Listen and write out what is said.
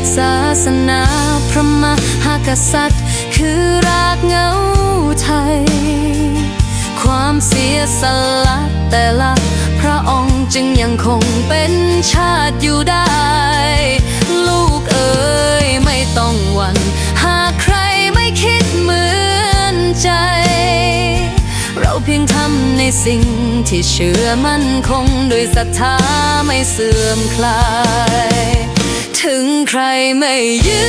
ติศาสนาพระมหากษัตริย์ คือรากเหงาไทย ความเสียสละแต่ละพระองค์จึงยังคงเป็นชาติอยู่ได้ ลูกเอ๋ยไม่ต้องหวั่นหากใครไม่คิดเหมือนใจ เราเพียงทำในสิ่งที่เชื่อมั่นคงโดยศรัทธาไม่เสื่อมคลาย ใครไม่ยื